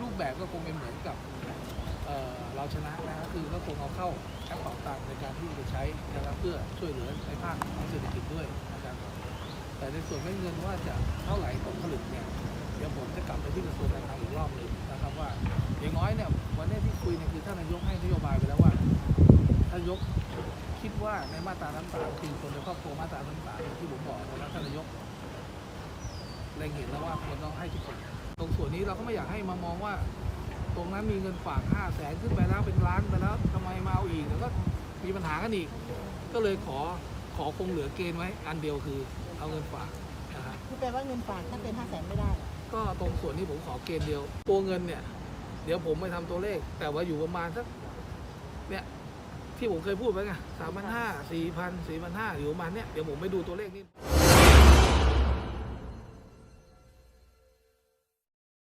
นก็คงเป็นเหมือนกับเเราชนะนะครับคือก็คงเอาเข้าแอปเป่าตังในการที่จะใช้นะครับเพื่อช่วยเหลือในภาคของเศรษฐกิจด้วยนะครับแต่ในส่วนไม่เงินว่าจะเท่าไหร่ตกผลึกเนี่ยเดี๋ยวผมจะกลับไปที่กระทรวงการคลังอีกรอบหนึ่งนะครับว่าอย่างน้อยเนี่ยวันนี้ที่คุยเนี่ยคือท่านนายกให้นโยบายไปแล้วว่าท่านนายกคิดว่าในมาตราทั้งสามคือคนในครอบครัวมาตราทั้งสามที่ผมบอกนะครับท่านนายก เล็งเห็นแล้วว่าควรต้องให้ทุกคน ตรงส่วนนี้เราก็ไม่อยากให้มามองว่า ตรงนั้นมีเงินฝากห้าแสนขึ้นไปแล้วเป็นล้านไปแล้วทำไมมาเอาอีกแล้วก็มีปัญหากันอีก ก็เลยขอขอคงเหลือเกณฑ์ไว้ อันเดียวคือเอาเงินฝากนะครับคือแปลว่าเงินฝากถ้าเกินห้าแสนไม่ได้ก็ตรงส่วนที่ผมขอเกณฑ์เดียวตัวเงินเนี่ย เดี๋ยวผมไปทำตัวเลข แต่ว่าอยู่ประมาณสักเนี่ยที่ผมเคยพูดไปไงสามพันห้าสี่พันสี่พันห้าอยู่ประมาณเนี้ยเดี๋ยวผมไปดูตัวเลขนี่